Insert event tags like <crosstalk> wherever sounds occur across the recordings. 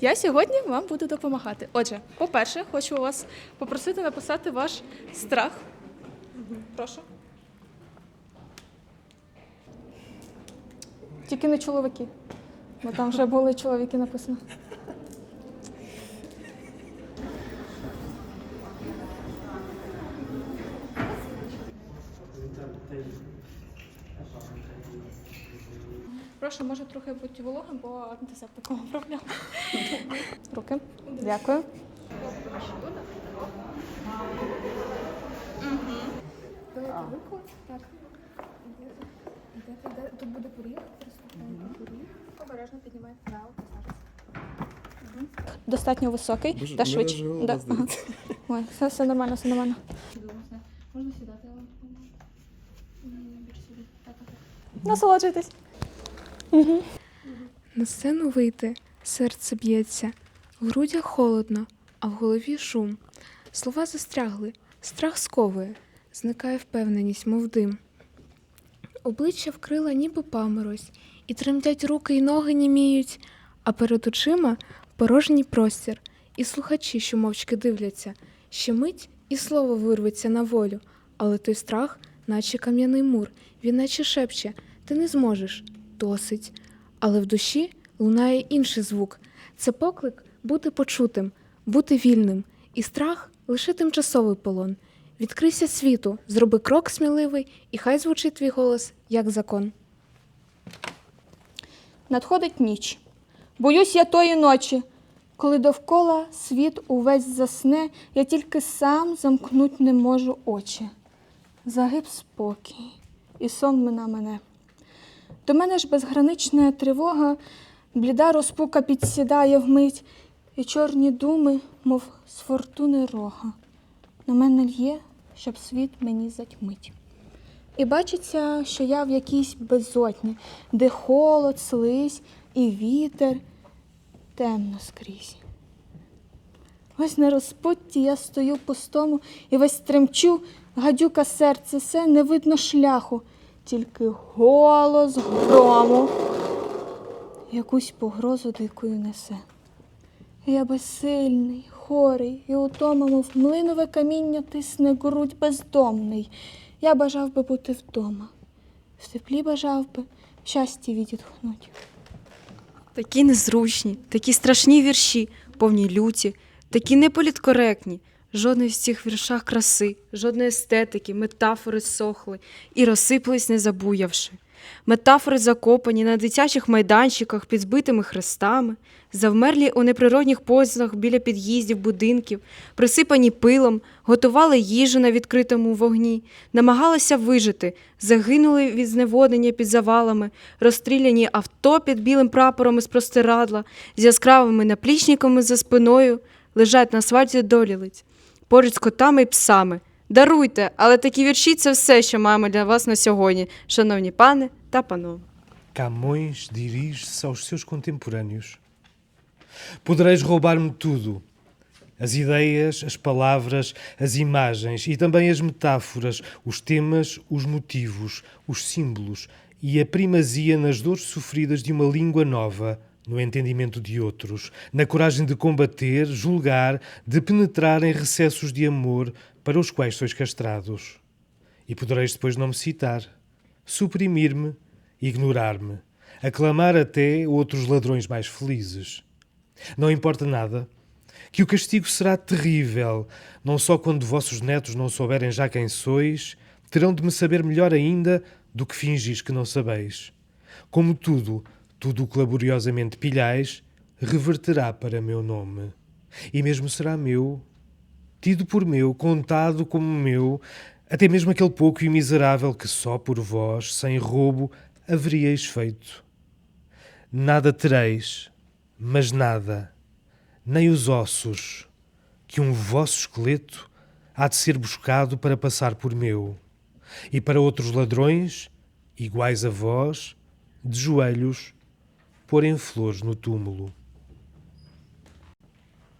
Я сьогодні вам буду допомагати. Отже, по-перше, хочу вас попросити написати ваш страх. Прошу. Тільки не чоловіки. Бо там вже були чоловіки написано. Прошу, може трохи бути вологим, бо антисептиком проблема. <laughs> Руки. Дякую. Руку. Так. Тут буде поріг. Обережно піднімайте. Достатньо високий Боже, та швидше. Да. Ага. <laughs> Ой, все, все нормально, все нормально. Можна сідати, я вам допоможу. Більш сюди. Так, Насолоджуйтесь. На сцену вийти, серце б'ється, в грудях холодно, а в голові шум. Слова застрягли, страх сковує, зникає впевненість, мов дим. Обличчя вкрила ніби паморозь, і тремтять руки й ноги німіють, а перед очима порожній простір, і слухачі, що мовчки дивляться. Ще мить і слово вирветься на волю, але той страх, наче кам'яний мур, він наче шепче, ти не зможеш, досить. Але в душі лунає інший звук. Це поклик бути почутим, бути вільним, і страх лише тимчасовий полон. Відкрийся світу, зроби крок сміливий, і хай звучить твій голос як закон. Надходить ніч. Боюсь я тої ночі, коли довкола світ увесь засне, я тільки сам замкнуть не можу очі. Загиб спокій, і сон мина мене. До мене ж безгранична тривога, бліда розпука підсідає вмить, і чорні думи, мов з фортуни рога, на мене лє, щоб світ мені затьмить. І бачиться, що я в якійсь безодні, де холод, слизь і вітер темно скрізь. Ось на розпутті я стою пустому і весь тремчу, гадюка серце, все не видно шляху, тільки голос грому якусь погрозу дикою несе. Я безсильний, хорий, і утома, мов млинове каміння тисне грудь бездомний. Я бажав би бути вдома, в теплі бажав би в щасті відітхнуть. Такі незручні, такі страшні вірші, повні люті, такі неполіткоректні. Жодної з цих віршах краси, жодної естетики, метафори сохли і розсипались, не забуявши. Метафори закопані на дитячих майданчиках під збитими хрестами, завмерлі у неприродних позах біля під'їздів будинків, присипані пилом, готували їжу на відкритому вогні, намагалися вижити, загинули від зневоднення під завалами, розстріляні авто під білим прапором із простирадла, з яскравими наплічниками за спиною, лежать на асфальті долілиць, поруч з котами і псами. Даруйте, але такі вірші це все, що маємо для вас на сьогодні, шановні пани та панове. Camões dirige-se aos seus contemporâneos. Podereis roubar-me tudo: as ideias, as palavras, as imagens e também as metáforas, os temas, os motivos, os símbolos e a primazia nas dores sofridas de uma língua nova, no entendimento de outros, na coragem de combater, julgar, de penetrar em recessos de amor para os quais sois castrados. E podereis depois não me citar, suprimir-me, ignorar-me, aclamar até outros ladrões mais felizes. Não importa nada, que o castigo será terrível, não só quando vossos netos não souberem já quem sois, terão de me saber melhor ainda do que fingis que não sabeis. Como tudo, tudo que laboriosamente pilhais, reverterá para meu nome. E mesmo será meu, tido por meu, contado como meu, até mesmo aquele pouco e miserável que só por vós, sem roubo, haveríeis feito. Nada tereis, mas nada, nem os ossos, que um vosso esqueleto há de ser buscado para passar por meu, e para outros ladrões, iguais a vós, de joelhos, porem flores no túmulo.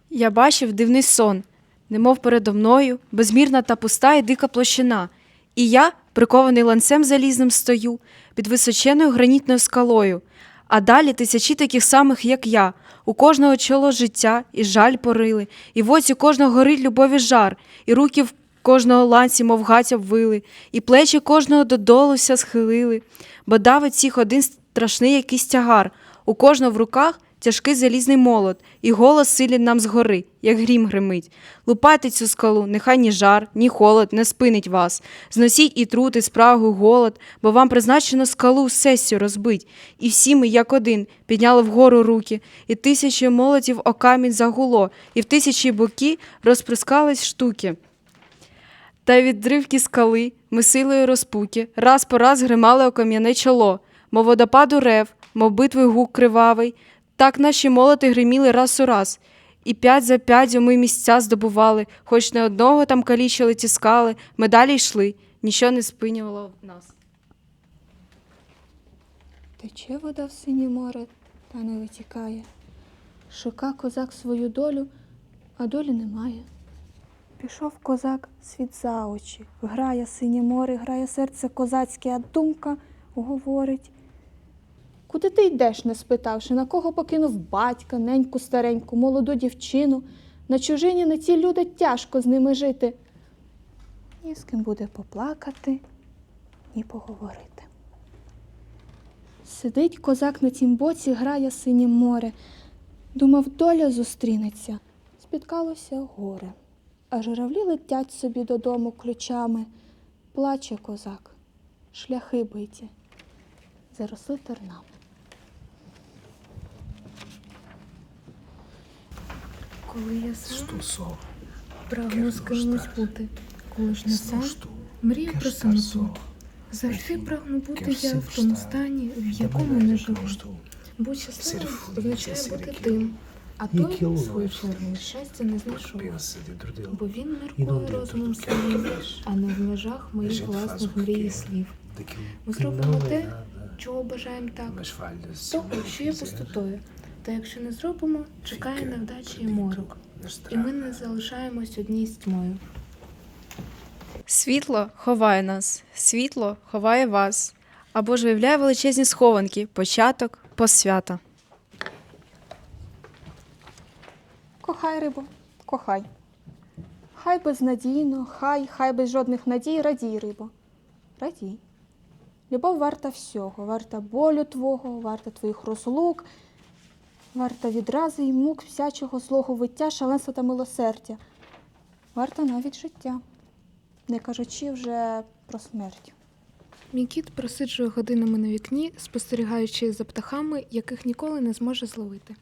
Я бачив дивний сон, немов передо мною безмірна та пуста і дика площина, і я, прикований ланцем залізним, стою під височеною гранітною скалою, А далі тисячі таких самих, як я. У кожного чоло життя, і жаль порили, і в оці кожного горить любові жар, і руки в кожного ланці, мов гать обвили, і плечі кожного додолу ся схилили, бо давить всіх один страшний якийсь тягар. У кожного в руках тяжкий залізний молот, і голос силі нам згори, як грім гримить. Лупайте цю скалу, нехай ні жар, ні холод не спинить вас. Зносіть і труд, і спрагу, голод, бо вам призначено скалу сесію розбить. І всі ми, як один, підняли вгору руки, і тисячі молотів о камінь загуло, і в тисячі боки розприскались штуки. Та й від дривки скали ми силою розпуки раз по раз гримали о кам'яне чоло, мов водопаду рев, мов битви гук кривавий. Так наші молоти гриміли раз у раз. І п'ять за п'ятдю ми місця здобували, хоч не одного там калічили ті скали, ми далі йшли, ніщо не спинювало нас. Тече вода в синє море, та не витікає. Шука козак свою долю, а долі немає. Пішов козак світ за очі, грає синє море, грає серце козацьке, а думка говорить. Куди ти йдеш, не спитавши, на кого покинув батька, неньку стареньку, молоду дівчину. На чужині на ці люди тяжко з ними жити. Ні з ким буде поплакати, ні поговорити. Сидить козак на тім боці, грає синє море. Думав, доля зустрінеться. Спіткалося горе. А журавлі летять собі додому ключами. Плаче козак, шляхи биті, заросли тернами. Коли я сам прагну з кимось бути, коли ж не сам, мрію про самоту. Завжди прагну бути я в тому стані, в якому не живу. Будь щасливим означає бути тим, а той, в свою чергу, щастя не знайшов. Бо він І міркує ну, розумом своїм, а не в межах моїх власних мрій і слів. Ми зробимо те, чого бажаємо так, того, що є пустотою. Та якщо не зробимо, чекає fica невдача і морок. І ми не залишаємось одні з тьмою. Світло ховає нас, світло ховає вас, або ж виявляє величезні схованки, початок, посвята. Кохай рибу, кохай. Хай безнадійно, хай, хай без жодних надій, радій, рибо. Радій. Любов варта всього, варта болю твого, варта твоїх розлук, варта відрази й мук всячого злого виття, шаленства та милосердя. Варта навіть життя, не кажучи вже про смерть. Мій кіт просиджує годинами на вікні, спостерігаючи за птахами, яких ніколи не зможе зловити.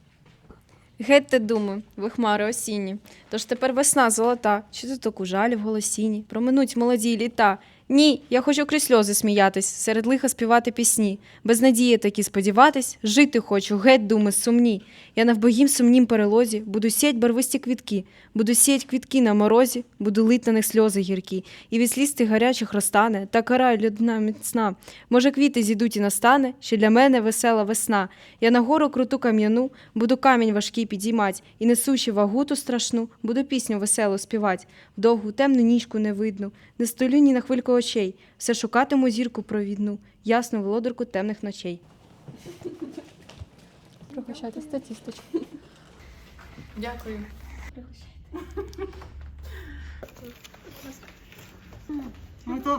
Гетьте думи, ви хмари осінні. Тож тепер весна золота, чи то таку жаль в голосіні, проминуть молоді літа. Ні, я хочу крізь сльози сміятись, серед лиха співати пісні. Без надії такі сподіватись, жити хочу, геть думи сумні. Я навбогім сумнім перелозі, буду сіять барвисті квітки, буду сіять квітки на морозі, буду лить на них сльози гіркі, і від сліз тих гарячих розтане, та караю людна міцна. Може, квіти зійдуть і настане, ще для мене весела весна. Я на гору круту кам'яну, буду камінь важкий підіймать, і несучи вагу ту страшну, буду пісню веселу співать. Довгу темну нічку не видну, не столю ні на хвильку очей, все шукатиму зірку провідну, ясну володарку темних ночей. Пригощайте статісточку. Дякую. Це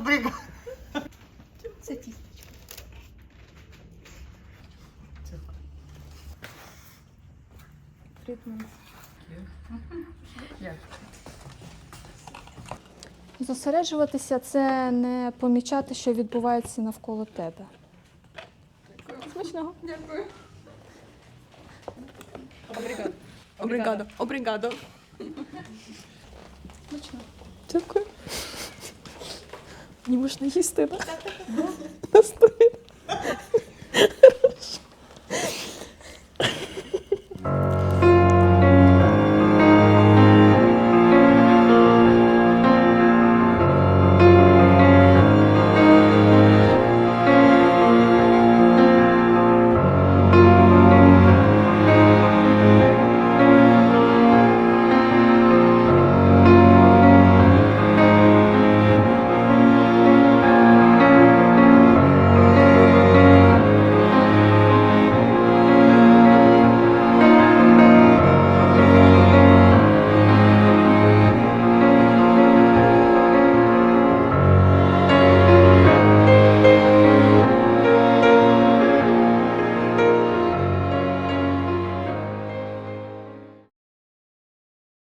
Зосереджуватися це не помічати, що відбувається навколо тебе. Смачного. Дякую. Обригадо, обригадо. Смачного. Дякую. Не можна їсти, столі.